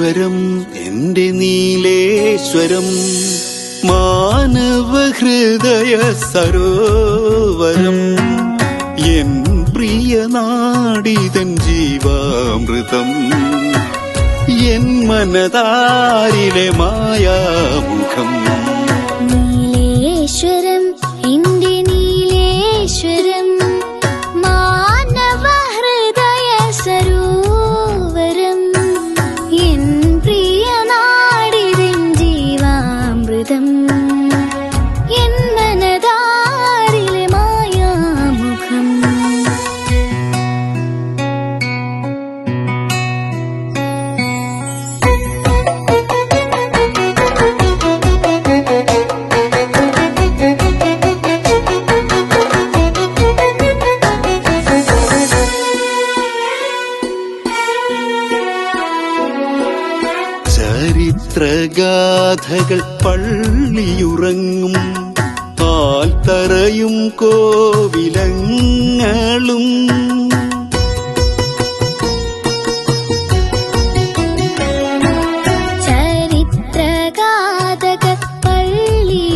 നീലേശ്വരം എന്റെ നീലേശ്വരം മാനവ ഹൃദയ സരോവരം. എൻ പ്രിയ നാടിതൻ ജീവാമൃതം. എൻ മനതാരിലെ മായാമുഖം. ചരിത്രഗാഥകൾ പള്ളിയുറങ്ങും. പാൽത്തറയും കോവിലങ്ങളും. ചരിത്രഗാഥക പള്ളിയുറങ്ങും.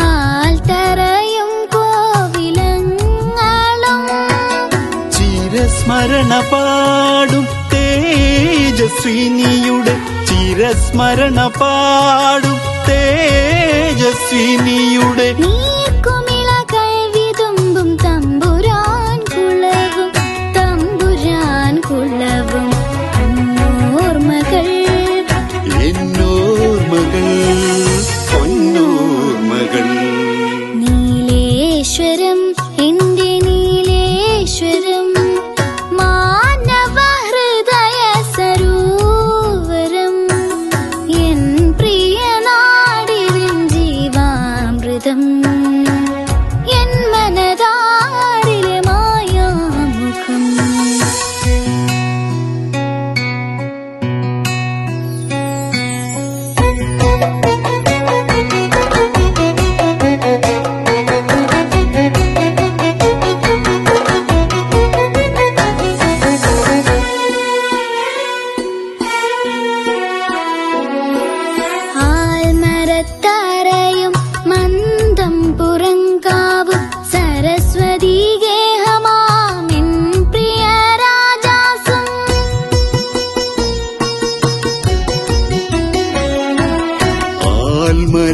ആൽത്തറയും കോവിലങ്ങളും. ചിരസ്മരണ പാടും. തേജസ്വിനിയുടെ ചിരസ്മരണ പാടും. തേജസ്വിനിയുടെ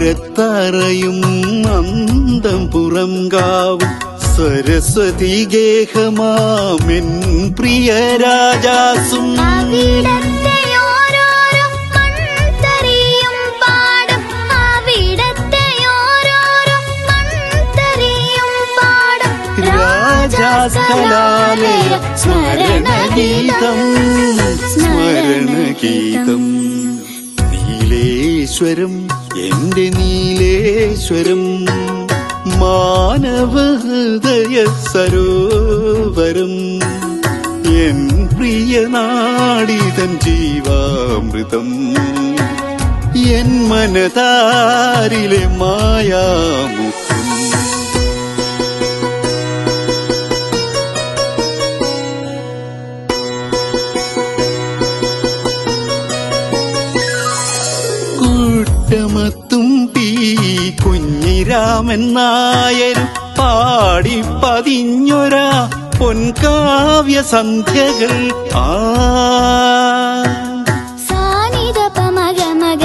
ആൽമരത്തറയും അന്തം പുറം കാവും സരസ്വതി ഗേഹമാമെൻ പ്രിയ രാജാസും. സ്മരണഗീതം. സ്മരണഗീതം. നീലേശ്വരം എന്റെ നീലേശ്വരം മാനവ ഹൃദയ സരോവരം. എൻ പ്രിയ നാടിതൻ ജീവാമൃതം. എൻ മനതാരിലെ മായാമുഖം. കുഞ്ഞിരാമൻ നായരും പാടി പതിഞ്ഞൊരാ പൊൻകാവ്യ സന്ധ്യകൾ. ആ. സാനിത പമഗ മഗ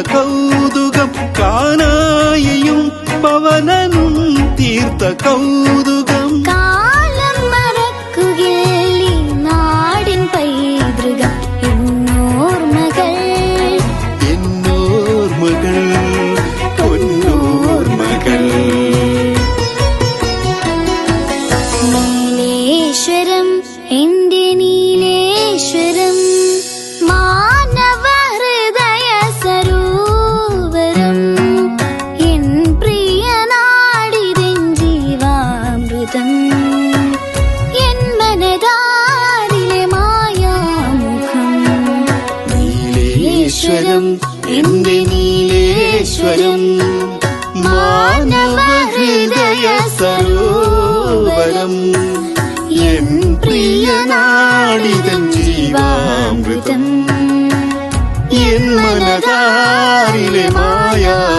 കൗതുകം കാനായയും പവനനും തീർത്ത കൗതുകം നീലേശ്വരം എന്റെ നീലേശ്വരം മാനവഹൃദയ സരോവരം. എൻ പ്രിയനാടിതൻ ജീവാമൃതം. എൻ മനതാരിലെ മായാ